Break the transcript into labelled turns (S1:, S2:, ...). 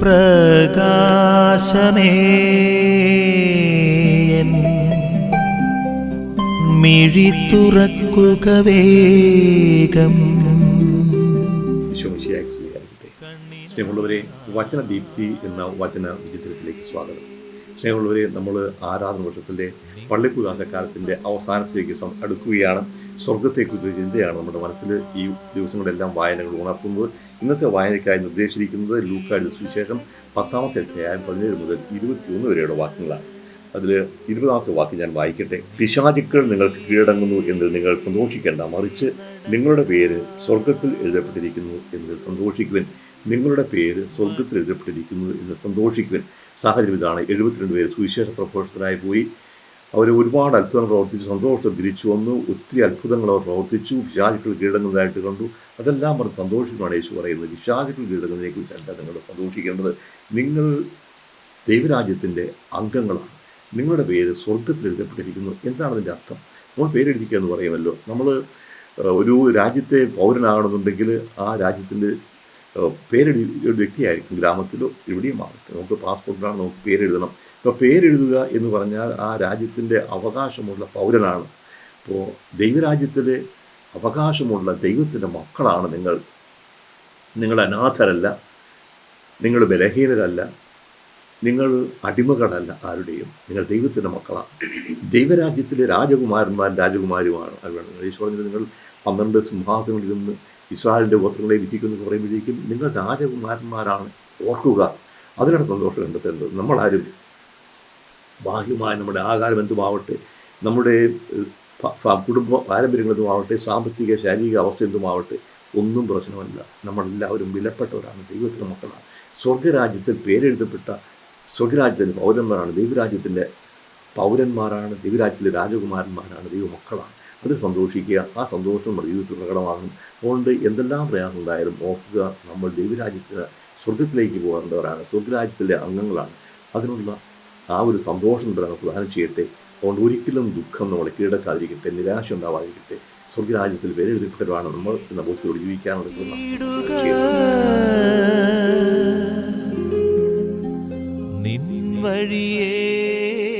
S1: പ്രകാശമേ. മിഴി തുറക്കുക വേഗം.
S2: സ്നേഹമുള്ളവരെ വചന ദീപ്തി എന്ന വചന വിചിത്രത്തിലേക്ക് സ്വാഗതം. സ്നേഹമുള്ളവരെ നമ്മൾ ആരാധന വർഷത്തിന്റെ പള്ളിക്കുദാശക്കാലത്തിന്റെ അവസാനത്തേക്ക് അടുക്കുകയാണ്. സ്വർഗത്തെക്കുറിച്ച് ചിന്തയാണ് നമ്മുടെ മനസ്സിൽ ഈ ദിവസങ്ങളെല്ലാം വായനകൾ ഉണർത്തുന്നത്. ഇന്നത്തെ വായനയ്ക്കായി നിർദ്ദേശിച്ചിരിക്കുന്നത് ലൂക്കാഴ്ച സുവിശേഷം പത്താമത്തെ അധ്യായം പതിനേഴ് മുതൽ ഇരുപത്തിയൊന്ന് വരെയുള്ള വാക്യങ്ങളാണ്. അതിൽ ഇരുപതാമത്തെ വാക്ക് ഞാൻ വായിക്കട്ടെ. പിശാചുക്കൾ നിങ്ങൾക്ക് കീഴടങ്ങുന്നു എന്നതിൽ നിങ്ങൾ സന്തോഷിക്കേണ്ട. മറിച്ച് നിങ്ങളുടെ പേര് സ്വർഗത്തിൽ എഴുതപ്പെട്ടിരിക്കുന്നു എന്ന് സന്തോഷിക്കുവൻ. നിങ്ങളുടെ പേര് സ്വർഗത്തിൽ എഴുതപ്പെട്ടിരിക്കുന്നു എന്ന് സന്തോഷിക്കുവൻ സാഹചര്യം ഇതാണ്. എഴുപത്തിരണ്ട് പേര് സുവിശേഷ പ്രഘോഷത്തിനായി പോയി. അവർ ഒരുപാട് അത്ഭുതങ്ങൾ പ്രവർത്തിച്ചു സന്തോഷത്തിൽ തിരിച്ചു വന്നു. ഒത്തിരി അത്ഭുതങ്ങൾ അവർ പ്രവർത്തിച്ചു. വിശാചുക്കൾ കീഴടങ്ങുന്നതായിട്ട് കണ്ടു. അതെല്ലാം അവർ സന്തോഷിക്കുകയാണ് യേശു പറയുന്നത്. വിശാചുക്കൾ കീഴടങ്ങുന്നതിനെ കുറിച്ചല്ല നിങ്ങൾ സന്തോഷിക്കേണ്ടത്. നിങ്ങൾ ദൈവരാജ്യത്തിന്റെ അംഗങ്ങളാണ്. നിങ്ങളുടെ പേര് സ്വർഗത്തിൽ എഴുതപ്പെട്ടിരിക്കുന്നു. എന്താണ് അതിന്റെ അർത്ഥം? നമ്മൾ പേരെഴുതിക്കുക എന്ന് പറയുമല്ലോ. നമ്മൾ ഒരു രാജ്യത്തെ പൗരനാകണമെന്നുണ്ടെങ്കിൽ ആ രാജ്യത്തിന്റെ പേരെഴുതി ഒരു വ്യക്തിയായിരിക്കും ഗ്രാമത്തിലോ എവിടെയും ആകട്ടെ നമുക്ക് പാസ്പോർട്ടിലാണ് നമുക്ക് പേരെഴുതണം. ഇപ്പോൾ പേരെഴുതുക എന്ന് പറഞ്ഞാൽ ആ രാജ്യത്തിന്റെ അവകാശമുള്ള പൗരനാണ്. അപ്പോൾ ദൈവരാജ്യത്തിലെ അവകാശമുള്ള ദൈവത്തിന്റെ മക്കളാണ് നിങ്ങൾ. നിങ്ങൾ അനാഥരല്ല. നിങ്ങൾ ബലഹീനരല്ല. നിങ്ങൾ അടിമകളല്ല ആരുടെയും. നിങ്ങൾ ദൈവത്തിന്റെ മക്കളാണ്. ദൈവരാജ്യത്തിലെ രാജകുമാരന്മാരും രാജകുമാരിയുമാണ്. അത് വേണം യേശു പറഞ്ഞത് നിങ്ങൾ പന്ത്രണ്ട് സിംഹാസനങ്ങളിൽ നിന്ന് ഇസ്രായേലിന്റെ ഗോത്രങ്ങളെ വിധിക്കുന്നു പറയുമ്പോഴേക്കും നിങ്ങൾ രാജകുമാരന്മാരാണ് ഓർക്കുക. അതിനാണ് സന്തോഷം കണ്ടെത്തേണ്ടത്. നമ്മളാരും ബാഹ്യമായ നമ്മുടെ ആകാരം എന്തുമാവട്ടെ നമ്മുടെ കുടുംബ പാരമ്പര്യങ്ങൾ എന്തുമാവട്ടെ സാമ്പത്തിക ശാരീരിക അവസ്ഥ എന്തുമാവട്ടെ ഒന്നും പ്രശ്നമല്ല. നമ്മളെല്ലാവരും വിലപ്പെട്ടവരാണ് ദൈവത്തിന്റെ മക്കളാണ്. സ്വർഗരാജ്യത്തിൽ പേരെഴുതപ്പെട്ട സ്വർഗരാജ്യത്തിന്റെ പൗരന്മാരാണ് ദൈവരാജ്യത്തിന്റെ പൗരന്മാരാണ് ദൈവരാജ്യത്തിലെ രാജകുമാരന്മാരാണ് ദൈവമക്കളാണ്. അത് സന്തോഷിക്കുക ആ സന്തോഷം നമ്മുടെ ജീവിതത്തിൽ പ്രകടമാകും. അതുകൊണ്ട് എന്തെല്ലാം പ്രയാസം ഉണ്ടായാലും ഓർക്കുക നമ്മൾ ദൈവരാജ്യത്തിന് സ്വർഗത്തിലേക്ക് പോകേണ്ടവരാണ് സ്വർഗരാജ്യത്തിലെ അംഗങ്ങളാണ്. അതിനുള്ള ആ ഒരു സന്തോഷം നമുക്ക് പ്രധാനം ചെയ്യട്ടെ. അതുകൊണ്ട് ഒരിക്കലും ദുഃഖം നമ്മളെ കീഴടക്കാതിരിക്കട്ടെ നിരാശ ഉണ്ടാവാതിരിക്കട്ടെ. സ്വർഗരാജ്യത്തിൽ വിലയിരുത്തപ്പെട്ടവരാണ് നമ്മൾ എന്ന ബോധ്യത്തോട് ജീവിക്കാനുള്ള
S1: വഴിയേ